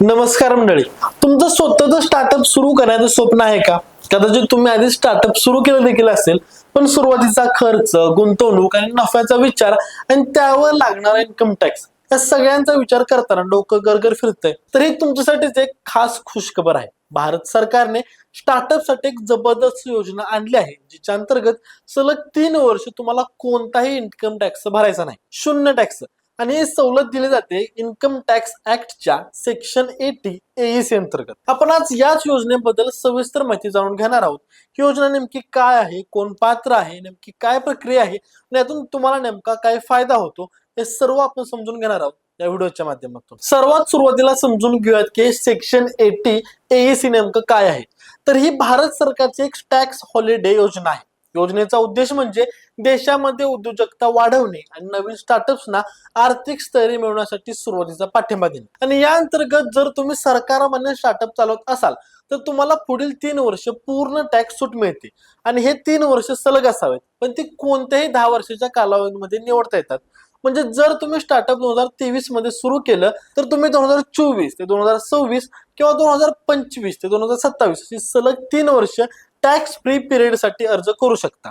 नमस्कार मंडळी. तुमचं स्वतःचं स्टार्टअप सुरू करायचं स्वप्न आहे का? कदाचित तुम्ही आधी स्टार्टअप सुरू केलं देखील असेल पण सुरुवातीचा खर्च गुंतवणूक आणि नफ्याचा विचार आणि त्यावर लागणारा इन्कम टॅक्स या सगळ्यांचा विचार करताना डोकं गरगर फिरतंय. तर हे तुमच्यासाठीच एक खास खुशखबर आहे. भारत सरकारने स्टार्टअपसाठी एक जबरदस्त योजना आणली आहे जिच्या अंतर्गत सलग तीन वर्ष तुम्हाला कोणताही इन्कम टॅक्स भरायचा नाही. शून्य टॅक्स आणि सवलत दिली जाते इन्कम टॅक्स ऍक्टच्या सेक्शन एटी एईसी अंतर्गत. आपण आज याच योजनेबद्दल सविस्तर माहिती जाणून घेणार आहोत. ही योजना नेमकी काय आहे? कोण पात्र आहे? नेमकी काय प्रक्रिया आहे? आणि यातून तुम्हाला नेमका काय फायदा होतो? हे सर्व आपण समजून घेणार आहोत या व्हिडिओच्या माध्यमातून. सर्वात सुरुवातीला समजून घेऊयात की सेक्शन एटी एईसी नेमकं काय आहे. तर ही भारत सरकारची एक टॅक्स हॉलिडे योजना आहे. योजनेचा उद्देश म्हणजे देशामध्ये उद्योजकता वाढवणे आणि नवीन स्टार्टअप्सना आर्थिक स्थैर्य मिळवण्यासाठी सुरुवातीचा पाठिंबा देणे. आणि या अंतर्गत जर तुम्ही सरकारमान्य स्टार्टअप चालवत असाल तर तुम्हाला पुढील तीन वर्ष पूर्ण टॅक्स सूट मिळते. आणि हे तीन वर्ष सलग असावेत. पण ती कोणत्याही दहा वर्षाच्या कालावधीमध्ये निवडता येतात. म्हणजे जर तुम्ही स्टार्टअप दोन हजार तेवीसमध्ये सुरू केलं तर तुम्ही दोन हजार चोवीस ते दोन हजार सव्वीस किंवा दोन हजार पंचवीस ते दोन हजार सत्तावीस अशी सलग तीन वर्ष टॅक्स फ्री पिरियडसाठी अर्ज करू शकता.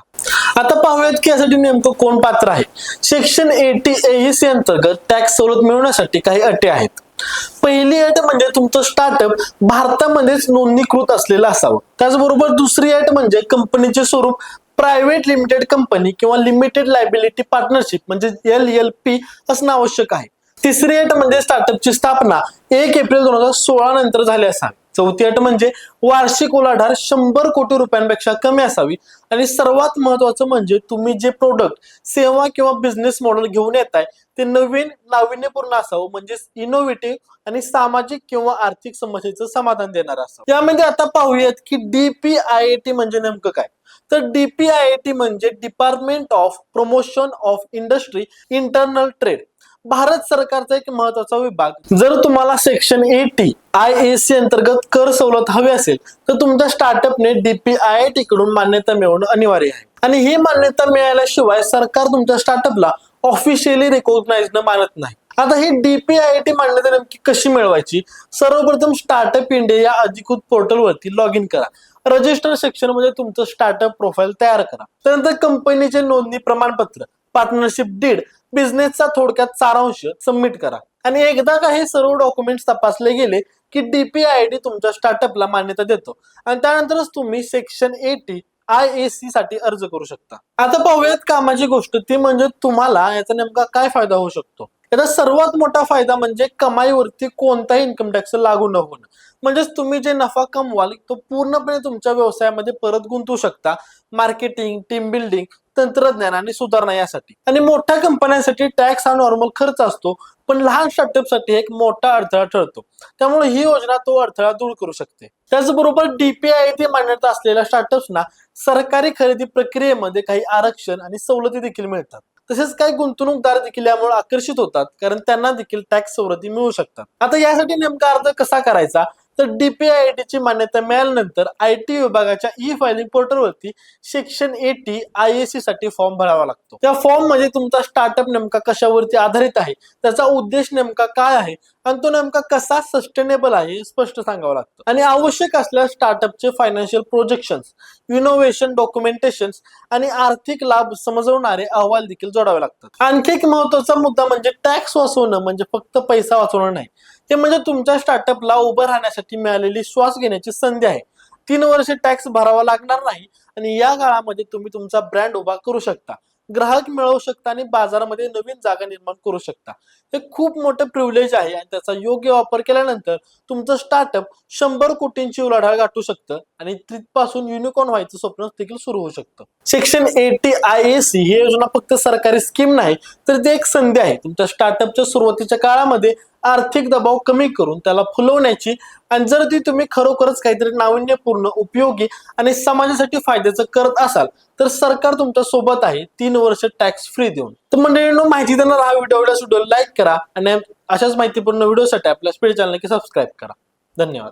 आता पाहूयात की यासाठी नेमकं कोण पात्र आहे. सेक्शन एटी एस अंतर्गत टॅक्स सवलत मिळवण्यासाठी काही अटी आहेत. पहिली अट म्हणजे तुमचं स्टार्टअप भारतामध्येच नोंदणीकृत असलेलं असावं. त्याचबरोबर दुसरी अट म्हणजे कंपनीचे स्वरूप प्रायव्हेट लिमिटेड कंपनी किंवा लिमिटेड लायबिलिटी पार्टनरशिप म्हणजे एल एल पी असणं आवश्यक आहे. तिसरी अट म्हणजे स्टार्टअपची स्थापना एक एप्रिल दोन हजार सोळा नंतर झाली असावी. चौथी अट म्हणजे वार्षिक उलाढाल शंभर कोटी रुपयांपेक्षा कमी असावी. आणि सर्वात महत्वाचं म्हणजे तुम्ही जे प्रोडक्ट सेवा किंवा बिझनेस मॉडेल घेऊन येत आहे ते नवीन नाविन्यपूर्ण असावं. म्हणजे इनोव्हेटिव्ह आणि सामाजिक किंवा आर्थिक समस्येचं समाधान देणार असावं. यामध्ये आता पाहूयात की डीपीआयआयटी म्हणजे नेमकं काय? तर डीपीआयआयटी म्हणजे department of promotion of industry internal trade Bharat सरकारचा एक महत्त्वाचा विभाग. जर तुम्हाला section eighty I A C अंतर्गत कर सवलत हवी असेल तर तुमच्या स्टार्टअपने डीपीआयआयटी कडून मान्यता मिळवणं अनिवार्य आहे. आणि ही मान्यता मिळाल्याशिवाय सरकार तुमच्या स्टार्टअपला ऑफिशियली रिकॉग्नाइज मानत नाही. आता ही डीपीआयटी मान्यता नेमकी कशी मिळवायची? सर्वप्रथम स्टार्टअप इंडिया या अधिकृत पोर्टलवरती लॉग इन करा. रजिस्टर सेक्शनमध्ये तुमचं स्टार्टअप प्रोफाईल तयार करा. त्यानंतर कंपनीचे नोंदणी प्रमाणपत्र पार्टनरशिप डीड बिझनेसचा थोडक्यात सारांश सबमिट करा. आणि एकदा का हे सर्व डॉक्युमेंट्स तपासले गेले की डीपीआयडी तुमच्या स्टार्टअपला मान्यता देतो. आणि त्यानंतरच तुम्ही section eighty I A C साठी अर्ज करू शकता. आता पाहूयात कामाची गोष्ट. ती म्हणजे तुम्हाला याचा नेमका काय फायदा होऊ शकतो? याचा सर्वात मोठा फायदा म्हणजे कमाईवरती कोणताही इन्कम टॅक्स लागू न होणं. म्हणजेच तुम्ही जे नफा कमवाल तो पूर्णपणे तुमच्या व्यवसायामध्ये परत गुंतवू शकता. मार्केटिंग टीम बिल्डिंग तंत्रज्ञान आणि सुधारणा यासाठी. आणि मोठ्या कंपन्यांसाठी टॅक्स हा नॉर्मल खर्च असतो पण लहान स्टार्टअपसाठी एक मोठा अडथळा ठरतो. त्यामुळे ही योजना तो अडथळा दूर करू शकते. त्याचबरोबर डीपीआयटी मान्यता असलेल्या स्टार्टअप्सना सरकारी खरेदी प्रक्रियेमध्ये काही आरक्षण आणि सवलती देखील मिळतात. तसेच काही गुंतवणूकदार देखील यामुळे आकर्षित होतात कारण त्यांना देखील टॅक्स सवलती मिळू शकतात. आता यासाठी नेमका अर्ज कसा करायचा? तर डीपीआयटी ची मान्यता मिळाल्यानंतर आय टी विभागाच्या ई फायलिंग पोर्टलवरती section eighty I S C साठी फॉर्म भरावा लागतो. त्या फॉर्ममध्ये म्हणजे तुमचा स्टार्टअप नेमका कशावरती आधारित आहे? त्याचा उद्देश नेमका काय आहे? आणि तो नेमका कसा सस्टेनेबल आहे स्पष्ट सांगावं लागतं. आणि आवश्यक असल्यास स्टार्टअपचे फायनान्शियल प्रोजेक्शन्स इनोव्हेशन डॉक्युमेंटेशन आणि आर्थिक लाभ समजवणारे अहवाल देखील जोडावे लागतात. आणखी एक महत्त्वाचा मुद्दा म्हणजे टॅक्स वाचवणं म्हणजे फक्त पैसा वाचवणं नाही. ते म्हणजे तुमच्या स्टार्टअपला उभं राहण्यासाठी मिळालेली श्वास घेण्याची संधी आहे. तीन वर्ष टॅक्स भरावा लागणार नाही आणि या काळामध्ये तुम्ही तुमचा ब्रँड उभा करू शकता. ग्राहक मिळवू शकता आणि बाजारामध्ये नवीन जागा निर्माण करू शकता. हे खूप मोठं प्रिव्हिलेज आहे आणि त्याचा योग्य वापर केल्यानंतर तुमचं स्टार्टअप शंभर कोटींची उलाढाल गाठू शकतं आणि तिथपासून युनिकॉर्न व्हायचं स्वप्न देखील सुरू होऊ शकतं. Section eighty I A C ही योजना फक्त सरकारी स्कीम नाही तर ती एक संधी आहे. तुमच्या स्टार्टअपच्या सुरुवातीच्या काळामध्ये आर्थिक दबाव कमी करून त्याला फुलवण्याची आणि जर ती तुम्ही खरोखरच काहीतरी नाविन्यपूर्ण उपयोगी आणि समाजासाठी फायद्याचं करत असाल तर सरकार तुमच्यासोबत आहे. तीन वर्ष टॅक्स फ्री देऊन. तर मंडळींनो माहिती देणार हा व्हिडिओ व्हिडिओ लाईक करा आणि अशाच माहितीपूर्ण व्हिडिओसाठी आपल्या स्पीड चॅनल की सबस्क्राईब करा. धन्यवाद.